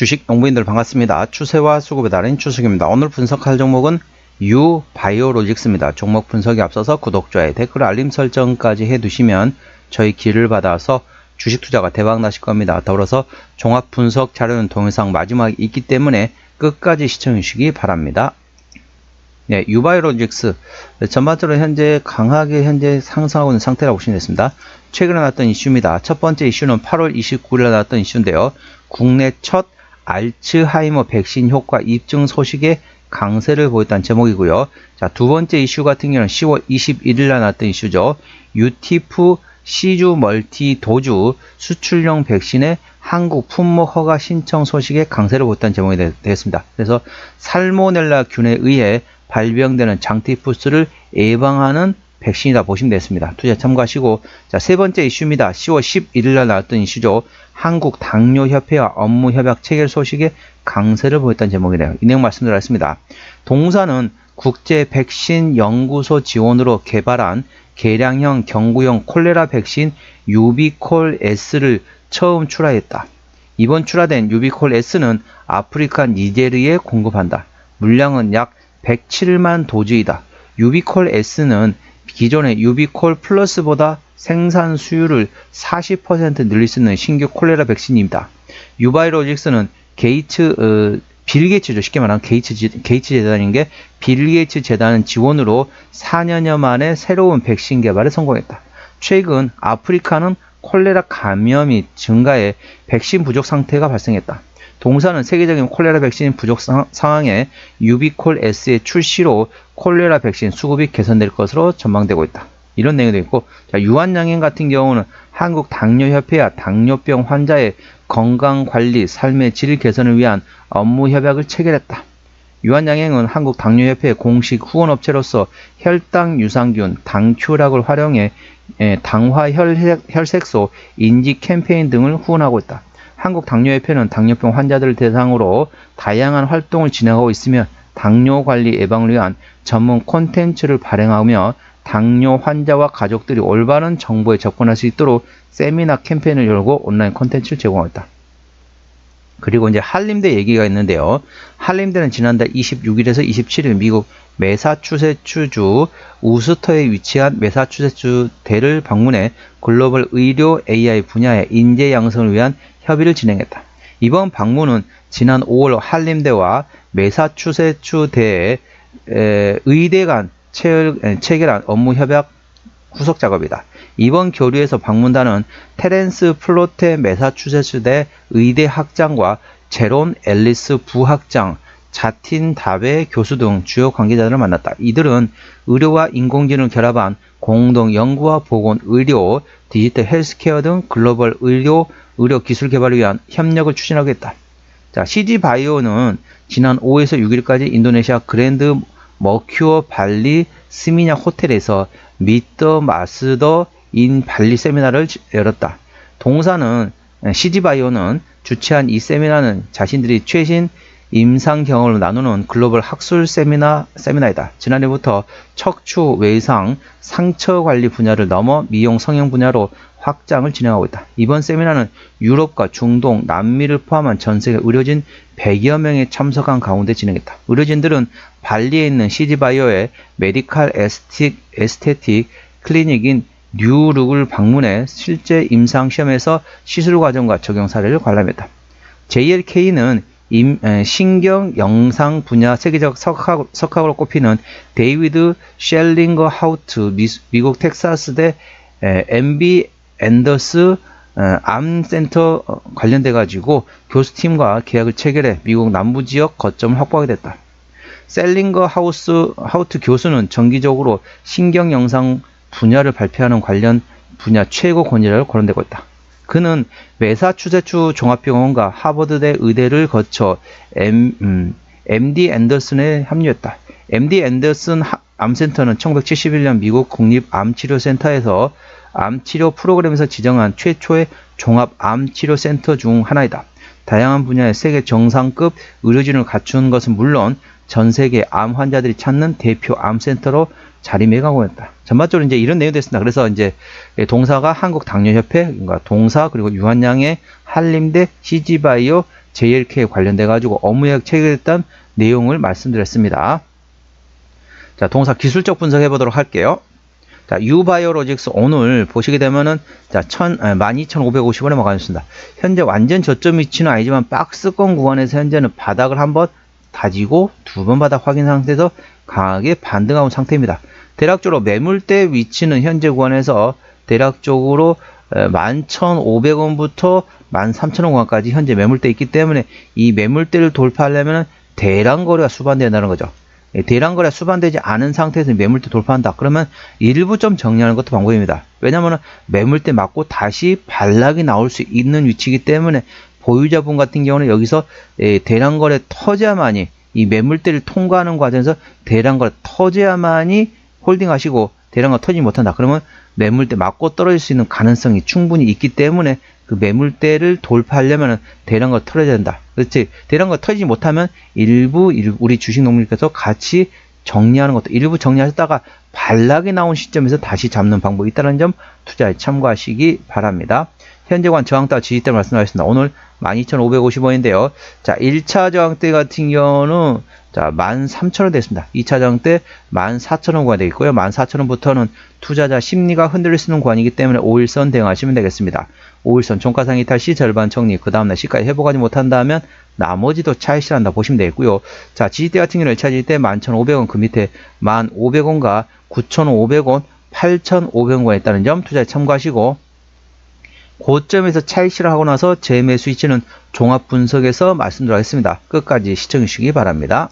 주식 농부인들 반갑습니다. 추세와 수급에 따른 추석입니다. 오늘 분석할 종목은 U 바이오로직스입니다. 종목 분석에 앞서서 구독자의 댓글 알림 설정까지 해두시면 저희 길을 받아서 주식 투자가 대박 나실 겁니다. 더불어서 종합 분석 자료는 동영상 마지막에 있기 때문에 끝까지 시청해 주시기 바랍니다. 네, 유바이오로직스 전반적으로 현재 강하게 현재 상승하고 있는 상태라고 보시면 되겠습니다. 최근에 나왔던 이슈입니다. 첫 번째 이슈는 8월 29일에 나왔던 이슈인데요. 국내 첫 알츠하이머 백신 효과 입증 소식에 강세를 보였다는 제목이고요. 자, 두 번째 이슈 같은 경우는 10월 21일 날 나왔던 이슈죠. 유티프 시주 멀티 도주 수출용 백신의 한국 품목 허가 신청 소식에 강세를 보였다는 제목이 되 겠습니다. 그래서 살모넬라 균에 의해 발병되는 장티푸스를 예방하는 백신이다 보시면 되겠습니다. 투자 참고하시고 자, 세 번째 이슈입니다. 10월 11일 날 나왔던 이슈죠. 한국 당뇨협회와 업무 협약 체결 소식에 강세를 보였다는 제목이네요. 이 내용 말씀드렸습니다. 동사는 국제 백신 연구소 지원으로 개발한 개량형 경구용 콜레라 백신 유비콜 S를 처음 출하했다. 이번 출하된 유비콜 S는 아프리카 니제르에 공급한다. 물량은 약 107만 도주이다. 유비콜 S는 기존의 유비콜 플러스보다 생산 수율을 40% 늘릴 수 있는 신규 콜레라 백신입니다. 유바이로직스는 게이츠 어, 빌 게이츠죠. 쉽게 말하면 게이츠, 게이츠 재단인 게 빌 게이츠 재단 지원으로 4년여 만에 새로운 백신 개발에 성공했다. 최근 아프리카는 콜레라 감염이 증가해 백신 부족 상태가 발생했다. 동사는 세계적인 콜레라 백신 부족 상황에 유비콜 S의 출시로 콜레라 백신 수급이 개선될 것으로 전망되고 있다. 이런 내용도 있고 자, 유한양행 같은 경우는 한국 당뇨협회와 당뇨병 환자의 건강관리, 삶의 질 개선을 위한 업무 협약을 체결했다. 유한양행은 한국 당뇨협회 공식 후원업체로서 혈당 유산균, 당큐락을 활용해 당화 혈색소 인지 캠페인 등을 후원하고 있다. 한국 당뇨협회는 당뇨병 환자들을 대상으로 다양한 활동을 진행하고 있으며 당뇨 관리 예방을 위한 전문 콘텐츠를 발행하며 당뇨 환자와 가족들이 올바른 정보에 접근할 수 있도록 세미나 캠페인을 열고 온라인 콘텐츠를 제공했다. 그리고 이제 한림대 얘기가 있는데요. 한림대는 지난달 26일에서 27일 미국 메사추세츠주 우스터에 위치한 메사추세츠 대를 방문해 글로벌 의료 AI 분야의 인재 양성을 위한 협의를 진행했다. 이번 방문은 지난 5월 한림대와 메사추세츠 대의 의대 간 체결한 업무 협약 후속 작업이다. 이번 교류에서 방문단은 테렌스 플로테 메사추세츠대 의대 학장과 제론 앨리스 부학장, 자틴 다베 교수 등 주요 관계자들을 만났다. 이들은 의료와 인공지능을 결합한 공동 연구와 보건, 의료, 디지털 헬스케어 등 글로벌 의료, 의료 기술 개발을 위한 협력을 추진하겠다. 자, CG바이오는 지난 5에서 6일까지 인도네시아 그랜드 머큐어 발리 스미냐 호텔에서 미더 마스더 인 발리 세미나를 열었다. 동사는 CG바이오는 주최한 이 세미나는 자신들이 최신 임상 경험을 나누는 글로벌 학술 세미나, 세미나이다. 지난해부터 척추, 외상, 상처 관리 분야를 넘어 미용 성형 분야로 확장을 진행하고 있다. 이번 세미나는 유럽과 중동, 남미를 포함한 전 세계 의료진 100여 명이 참석한 가운데 진행했다. 의료진들은 발리에 있는 CG바이오의 메디칼 에스틱, 에스테틱 클리닉인 뉴룩을 방문해 실제 임상 시험에서 시술 과정과 적용 사례를 관람했다. JLK는 임, 에, 신경 영상 분야 세계적 석학, 석학으로 꼽히는 데이비드 셸링거 하우트 미, 국 텍사스대 에, MB 앤더스 암센터 어, 관련돼 가지고 교수팀과 계약을 체결해 미국 남부 지역 거점을 확보하게 됐다. 셀링거 하우스 하우트 교수는 정기적으로 신경 영상 분야를 발표하는 관련 분야 최고 권위자를 거론되고 있다. 그는 메사추세츠 종합병원과 하버드대 의대를 거쳐 M, 음, MD 앤더슨에 합류했다. MD 앤더슨 암센터는 1971년 미국 국립암치료센터에서 암치료 프로그램에서 지정한 최초의 종합 암치료센터 중 하나이다. 다양한 분야의 세계 정상급 의료진을 갖춘 것은 물론 전 세계 암 환자들이 찾는 대표 암센터로 자리매가고 있다. 전반적으로 이제 이런 내용이 됐습니다. 그래서 이제 동사가 한국 당뇨협회, 그러니까 동사 그리고 유한양의 한림대 CG바이오 JLK에 관련돼 가지고 업무계약 체결했던 내용을 말씀드렸습니다. 자, 동사 기술적 분석해 보도록 할게요. 자, 유바이오로직스 오늘 보시게 되면은 자, 1 12,550원에 먹어졌습니다. 현재 완전 저점 위치는 아니지만 박스권 구간에서 현재는 바닥을 한번 다지고 두 번 바닥 확인 상태에서 강하게 반등하고 상태입니다. 대략적으로 매물대 위치는 현재 구간에서 대략적으로 11,500원부터 13,000원 구간까지 현재 매물대 있기 때문에 이 매물대를 돌파하려면 대량 거래가 수반된다는 거죠. 예, 대량 거래 수반되지 않은 상태에서 매물대 돌파한다. 그러면 일부 좀 정리하는 것도 방법입니다. 왜냐하면 매물대 맞고 다시 반락이 나올 수 있는 위치이기 때문에 보유자분 같은 경우는 여기서 예, 대량 거래 터져야만이 이 매물대를 통과하는 과정에서 대량 거래 터져야만이 홀딩하시고 대량 거래 터지지 못한다. 그러면 매물대 맞고 떨어질 수 있는 가능성이 충분히 있기 때문에 그 매물대를 돌파하려면 대량 거 털어야 된다. 그렇지. 대량 거 털지 못하면 일부 우리 주식 농민께서 같이 정리하는 것도 일부 정리하셨다가 반락이 나온 시점에서 다시 잡는 방법이 있다는 점 투자에 참고하시기 바랍니다. 현재관 저항대 지지대 말씀드렸습니다. 오늘 12,550원인데요. 자, 1차 저항대 같은 경우는 자, 13,000원 됐습니다. 2차 저항대 14,000원 구간이 되겠고요. 14,000원부터는 투자자 심리가 흔들릴 수 있는 구간이기 때문에 5일선 대응하시면 되겠습니다. 5일선 종가상 이탈 시 절반 정리, 그 다음날 시가에 회복하지 못한다면 나머지도 차익실한다 보시면 되겠고요. 자, 지지대 같은 경우는 1차 지지대 11,500원 그 밑에 1,500원과 9,500원, 8,500원에 있다는 점 투자에 참고하시고 고점에서 차익실을 하고 나서 재매 수 위치는 종합 분석에서 말씀드리겠습니다. 끝까지 시청해 주시기 바랍니다.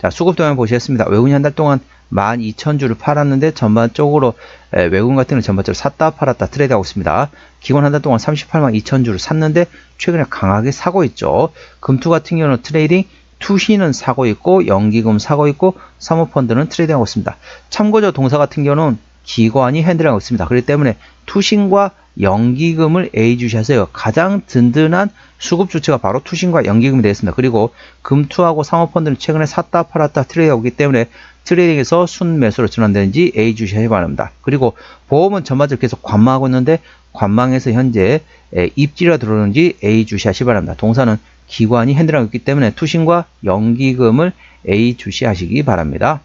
자, 수급 동향 보시겠습니다. 외국인 한달 동안 12,000주를 팔았는데 전반적으로 외국인 같은 경우는 전반적으로 샀다 팔았다 트레이드하고 있습니다. 기관 한 달 동안 38만 2천주를 샀는데 최근에 강하게 사고 있죠. 금투 같은 경우는 트레이딩 투시는 사고 있고 연기금 사고 있고 사모펀드는 트레이딩하고 있습니다. 참고로 동사 같은 경우는 기관이 핸들하고 있습니다. 그렇기 때문에 투신과 연기금을 A주시하세요. 가장 든든한 수급 주체가 바로 투신과 연기금이 되겠습니다. 그리고 금투하고 상호펀드는 최근에 샀다 팔았다 트레이드하기 때문에 트레이딩에서 순매수로 전환되는지 A주시하기 바랍니다. 그리고 보험은 전반적으로 계속 관망하고 있는데 관망에서 현재 입지가 들어오는지 A주시하시 기 바랍니다. 동사는 기관이 핸들하고 있기 때문에 투신과 연기금을 A주시하시기 바랍니다.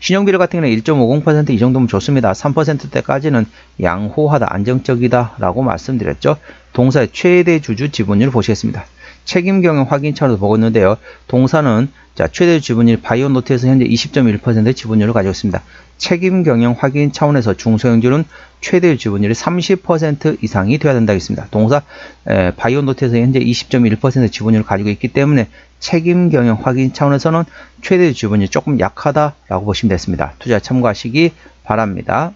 신용비율 같은 경우는 1.50%이 정도면 좋습니다. 3%대까지는 양호하다, 안정적이다 라고 말씀드렸죠. 동사의 최대 주주 지분율 보시겠습니다. 책임 경영 확인 차로 보고 있는데요. 동사는 자, 최대 지분율 바이오노트에서 현재 20.1%의 지분율을 가지고 있습니다. 책임 경영 확인 차원에서 중소형주는 최대 지분율이 30% 이상이 되어야 된다겠습니다. 동사 에, 바이오노트에서 현재 20.1% 지분율을 가지고 있기 때문에 책임 경영 확인 차원에서는 최대 지분율이 조금 약하다라고 보시면 됐습니다. 투자 참고하시기 바랍니다.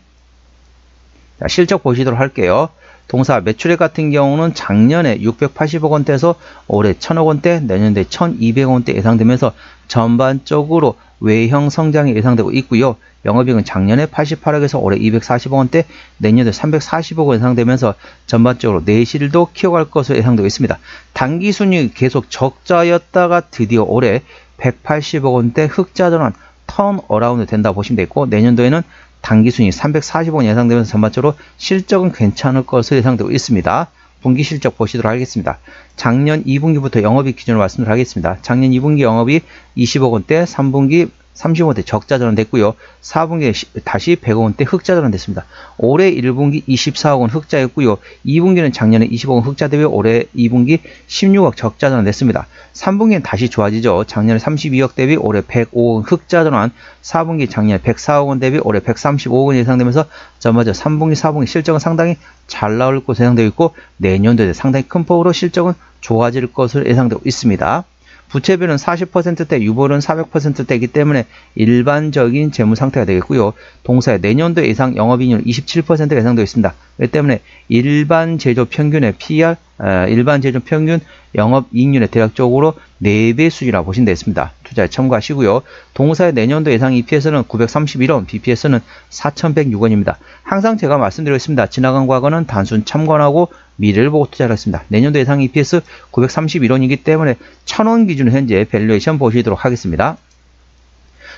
자, 실적 보시도록 할게요. 동사 매출액 같은 경우는 작년에 680억 원대에서 올해 1000억 원대, 내년에 1200억 원대 예상되면서 전반적으로 외형 성장이 예상되고 있고요. 영업이익은 작년에 88억에서 올해 240억 원대, 내년에 340억 원 예상되면서 전반적으로 내실도 키워갈 것으로 예상되고 있습니다. 단기 순이익 계속 적자였다가 드디어 올해 180억 원대 흑자 전환 턴 어라운드 된다 보시면 되고 내년도에는 단기순위 340원 예상되면서 전반적으로 실적은 괜찮을 것으로 예상되고 있습니다. 분기 실적 보시도록 하겠습니다. 작년 2분기부터 영업이익 기준으로 말씀을 하겠습니다. 작년 2분기 영업이 20억 원대, 3분기 30원대 적자 전환됐고요. 4분기에 다시 100원대 흑자 전환됐습니다. 올해 1분기 24억 원 흑자였고요. 2분기는 작년에 20억 원 흑자 대비 올해 2분기 16억 적자 전환됐습니다. 3분기는 다시 좋아지죠. 작년에 32억 대비 올해 105억 흑자 전환, 4분기 작년에 104억 원 대비 올해 135억 원 예상되면서 전반적 3분기, 4분기 실적은 상당히 잘 나올 것으로 예상되고 있고 내년도에 상당히 큰 폭으로 실적은 좋아질 것으로 예상되고 있습니다. 부채비율은 40%대, 유보는 400%대이기 때문에 일반적인 재무 상태가 되겠고요. 동사의 내년도 예상 영업이익률 27%가 예상되어 있습니다. 그렇기 때문에 일반 제조 평균의 PR, 일반 제조 평균 영업 이익률의 대략적으로 4배 수준이라고 보시면 되겠습니다. 투자에 참고하시고요. 동사의 내년도 예상 EPS는 931원, BPS는 4106원입니다. 항상 제가 말씀드리고 있습니다. 지나간 과거는 단순 참관하고 미래를 보고 투자를 했습니다. 내년도 예상 EPS 931원이기 때문에 1000원 기준으로 현재 밸류에이션 보시도록 하겠습니다.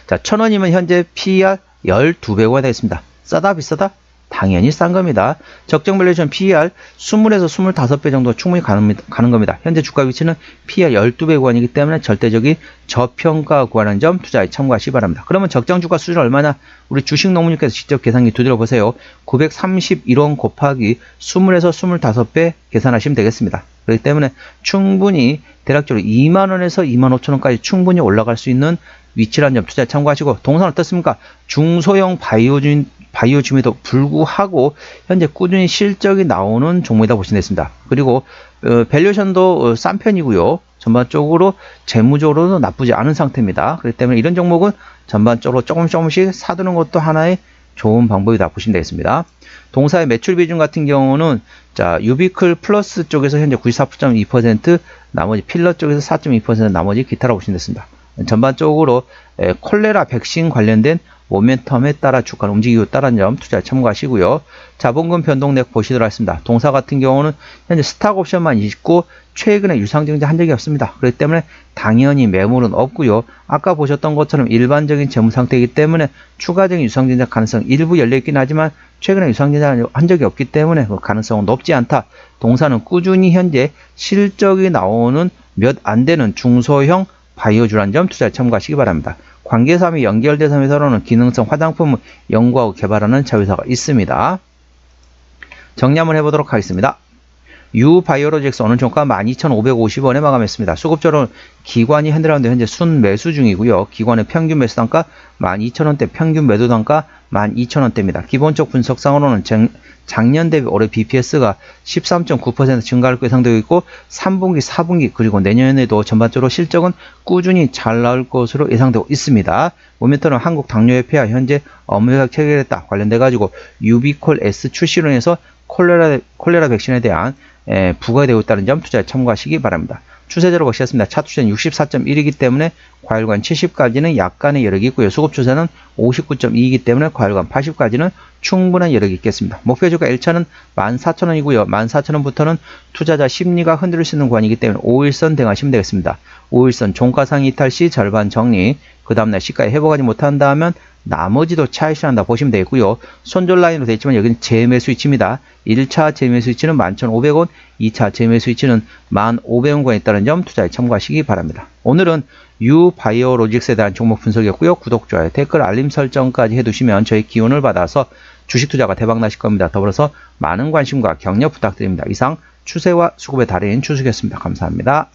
자, 1000원이면 현재 PER 12배가 되겠습니다. 싸다 비싸다? 당연히 싼 겁니다. 적정 밸류에이션 PER 20에서 25배 정도 충분히 가는, 가는 겁니다. 현재 주가 위치는 PER 12배 구간이기 때문에 절대적인 저평가 구간한 점 투자에 참고하시기 바랍니다. 그러면 적정 주가 수준 얼마나 우리 주식 노무님께서 직접 계산기 두드려 보세요. 931원 곱하기 20에서 25배 계산하시면 되겠습니다. 그렇기 때문에 충분히 대략적으로 2만원에서 2만 5천원까지 충분히 올라갈 수 있는 위치라는 점 투자에 참고하시고 동산 어떻습니까? 중소형 바이오진 바이오짐에도 불구하고 현재 꾸준히 실적이 나오는 종목이다 보시면 되겠습니다. 그리고 어, 밸류션도 어, 싼 편이고요. 전반적으로 재무적으로도 나쁘지 않은 상태입니다. 그렇기 때문에 이런 종목은 전반적으로 조금 조금씩 사두는 것도 하나의 좋은 방법이다 보시면 되겠습니다. 동사의 매출 비중 같은 경우는 자 유비클 플러스 쪽에서 현재 94.2% 나머지 필러 쪽에서 4.2% 나머지 기타라고 보시면 되겠습니다. 전반적으로 에, 콜레라 백신 관련된 모멘텀에 따라 주가를 움직이고 따른 점 투자에 참고하시고요. 자본금 변동액 보시도록 하겠습니다. 동사 같은 경우는 현재 스탁 옵션만 있고 최근에 유상증자 한 적이 없습니다. 그렇기 때문에 당연히 매물은 없고요. 아까 보셨던 것처럼 일반적인 재무 상태이기 때문에 추가적인 유상증자 가능성 일부 열려 있긴 하지만 최근에 유상증자 한 적이 없기 때문에 그 가능성은 높지 않다. 동사는 꾸준히 현재 실적이 나오는 몇 안 되는 중소형 바이오주란 점 투자에 참고하시기 바랍니다. 관계사 및 연결대사 및 서로는 기능성 화장품을 연구하고 개발하는 자회사가 있습니다. 정리 한번 해보도록 하겠습니다. 유 바이오로직스 어느 종가 12,550원에 마감했습니다. 수급적으로 기관이 핸들하는데 현재 순 매수 중이고요. 기관의 평균 매수 단가 12,000원대, 평균 매도 단가 12,000원대입니다. 기본적 분석상으로는 작년 대비 올해 BPS가 13.9% 증가할 예상되고 있고 3분기, 4분기 그리고 내년에도 전반적으로 실적은 꾸준히 잘 나올 것으로 예상되고 있습니다. 모멘터는 한국 당뇨협회와 현재 업무협약 체결했다 관련돼 가지고 유비콜 S 출시로 인해서 콜레라, 콜레라 백신에 대한 에, 부과되고 있다는 점 투자에 참고하시기 바랍니다. 추세대로 보시겠습니다. 차 추세는 64.1이기 때문에 과열관 70까지는 약간의 여력이 있고요. 수급 추세는 59.2이기 때문에 과열관 80까지는 충분한 여력이 있겠습니다. 목표 주가 1차는 14,000원이고요. 14,000원부터는 투자자 심리가 흔들릴 수 있는 구간이기 때문에 5일선 대응하시면 되겠습니다. 5일선 종가상 이탈 시 절반 정리, 그 다음날 시가에 회복하지 못한다 하면 나머지도 차익실한다 보시면 되겠고요. 손절 라인으로 되어 있지만 여기는 재매수 위치입니다. 1차 재매수 위치는 11,500원, 2차 재매수 위치는 1,500원권에 있다는 점 투자에 참고하시기 바랍니다. 오늘은 유바이오로직스에 대한 종목 분석이었고요. 구독, 좋아요, 댓글, 알림 설정까지 해두시면 저희 기운을 받아서 주식 투자가 대박 나실 겁니다. 더불어서 많은 관심과 격려 부탁드립니다. 이상 추세와 수급의 달인 추수겠습니다. 감사합니다.